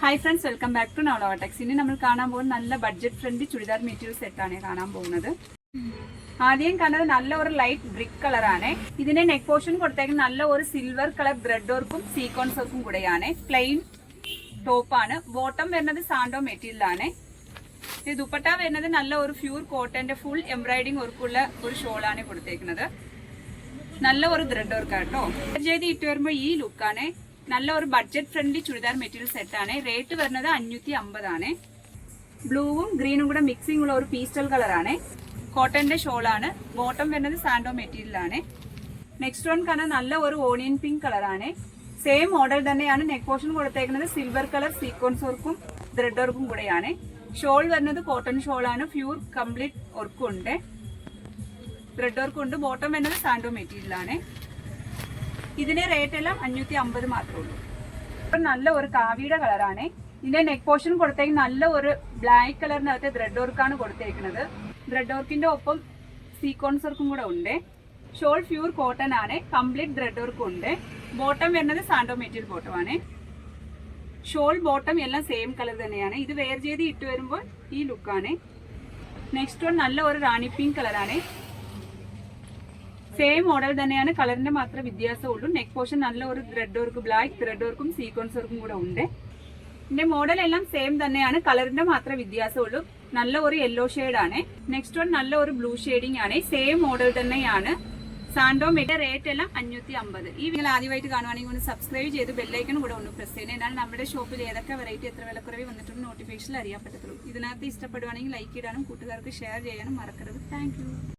Hi friends welcome back to നവളോടെക്സ് ഇനി നമ്മൾ കാണാൻ പോകുന്ന നല്ല ബഡ്ജറ്റ് ഫ്രണ്ട്ലി ചുരിദാർ മെറ്റീരിയൽ സെറ്റാണ് കാണാൻ പോകുന്നത്. ആദ്യം കണ്ടത് നല്ല ഒരു ലൈറ്റ് ബ്രിക്ക് കളറാണ് ഇതിന്റെ നെക്ക് പോർഷൻ കൊടുത്തേക്കുന്ന നല്ല ഒരു സിൽവർ കളർ ബ്രെഡ് വർക്കും സീക്വൻസ് വർക്കും കൂടെയാണ്. പ്ലെയിൻ ടോപ്പാണ് ബോട്ടം വരുന്നത് സാൻഡോ മെറ്റീരിയലാണ് ദുപ്പട്ട വരുന്നത് നല്ല ഒരു പ്യൂർ കോട്ടന്റെ ഫുൾ എംബ്രോയിഡിംഗ് വർക്കുള്ള ഒരു ഷോളാണ് കൊടുത്തേക്കുന്നത്. നല്ല ഒരു ത്രെഡ് വർക്കാട്ടോ കേട്ടോ ചെയ്ത് ഇട്ട് വരുമ്പോൾ ഈ ലുക്കാണ് നല്ല ഒരു budget friendly churidar material set ആണ്. റേറ്റ് വരുന്നത് അഞ്ഞൂറ്റി അമ്പതാണ് ബ്ലൂവും ഗ്രീനും കൂടെ മിക്സിംഗ് ഉള്ള ഒരു പീസ്റ്റൽ കളറാണ് കോട്ടന്റെ ഷോൾ ആണ്. ബോട്ടം വരുന്നത് സാൻഡോ മെറ്റീരിയലാണ് നെക്സ്റ്റ് വൺ കാണാൻ നല്ല ഒരു ഓണിയൻ പിങ്ക് കളറാണ് സെയിം മോഡൽ തന്നെയാണ് നെക്ക് പോർഷൻ കൊടുത്തേക്കുന്നത്. സിൽവർ കളർ സീക്വൻസ് വർക്കും ത്രെഡ് വർക്കും കൂടെയാണ്. ഷോൾ വരുന്നത് കോട്ടൺ ഷോൾ ആണ്. പ്യൂർ കംപ്ലീറ്റ് വർക്കും ഉണ്ട്. ത്രെഡ് വർക്കും ഉണ്ട്. ബോട്ടം വരുന്നത് സാൻഡോ മെറ്റീരിയലാണ് ഇതിന്റെ റേറ്റ് എല്ലാം അഞ്ഞൂറ്റി അമ്പത് മാത്രമേ ഉള്ളൂ. ഇപ്പം നല്ല ഒരു കാവിയുടെ കളറാണ് ഇതിന്റെ നെക്ക് പോർഷൻ കൊടുത്തേക്ക് നല്ല ഒരു ബ്ലാക്ക് കളറിനകത്ത് ത്രെഡ് വർക്കാണ് കൊടുത്തേക്കുന്നത് ത്രെഡ് വർക്കിന്റെ ഒപ്പം സീക്വൻസ് വർക്കും കൂടെ ഉണ്ട്. ഷോൾ പ്യൂർ കോട്ടൺ ആണ്. കംപ്ലീറ്റ് ത്രെഡ് വർക്കും ഉണ്ട്. ബോട്ടം വരുന്നത് സാൻഡോ മെറ്റീരിയൽ ബോട്ടം ആണ്. ഷോൾ ബോട്ടം എല്ലാം സെയിം കളർ തന്നെയാണ്. ഇത് വെയർ ചെയ്ത് ഇട്ട് വരുമ്പോൾ ഈ ലുക്കാണ് നെക്സ്റ്റ് വൺ നല്ല ഒരു റാണി പിങ്ക് കളറാണ് സെയിം മോഡൽ തന്നെയാണ്. കളറിന്റെ മാത്രം വ്യത്യാസമുള്ളൂ നെക്ക് പോർഷൻ നല്ല ഒരു ത്രെഡ് വർക്ക് ബ്ലാക്ക് ത്രെഡ് വർക്കും സീക്വൻസ് വർക്കും കൂടെ ഉണ്ട്. ഇതിന്റെ മോഡൽ എല്ലാം സെയിം തന്നെയാണ്. കളറിന്റെ മാത്രം വ്യത്യാസമുള്ളൂ നല്ല ഒരു യെല്ലോ ആണ്. നെക്സ്റ്റ് വൺ നല്ല ഒരു ബ്ലൂ ഷെയ്ഡിംഗ് ആണ്. സെയിം മോഡൽ തന്നെയാണ്. സാൻഡോ മെറ്റ റേറ്റ് എല്ലാം അഞ്ഞൂറ്റി അമ്പത് ഈ നിങ്ങൾ ആദ്യമായിട്ട് കാണുവാണെങ്കിൽ ഒന്ന് സബ്സ്ക്രൈബ് ചെയ്ത് ബെല്ലൈക്കൺ കൂടെ ഒന്ന് പ്രസ് ചെയ്യുന്നത് എന്നാൽ നമ്മുടെ ഷോപ്പിൽ ഏതൊക്കെ വെറൈറ്റി എത്ര വിലക്കുറവ് വന്നിട്ടുണ്ട് നോട്ടിഫിക്കേഷൻ അറിയാൻ പറ്റത്തുള്ളൂ. ഇതിനകത്ത് ഇഷ്ടപ്പെടുവാണെങ്കിൽ ലൈക്ക് ഇടാനും കൂട്ടുകാർക്ക് ഷെയർ ചെയ്യാനും മറക്കരുത്. താങ്ക്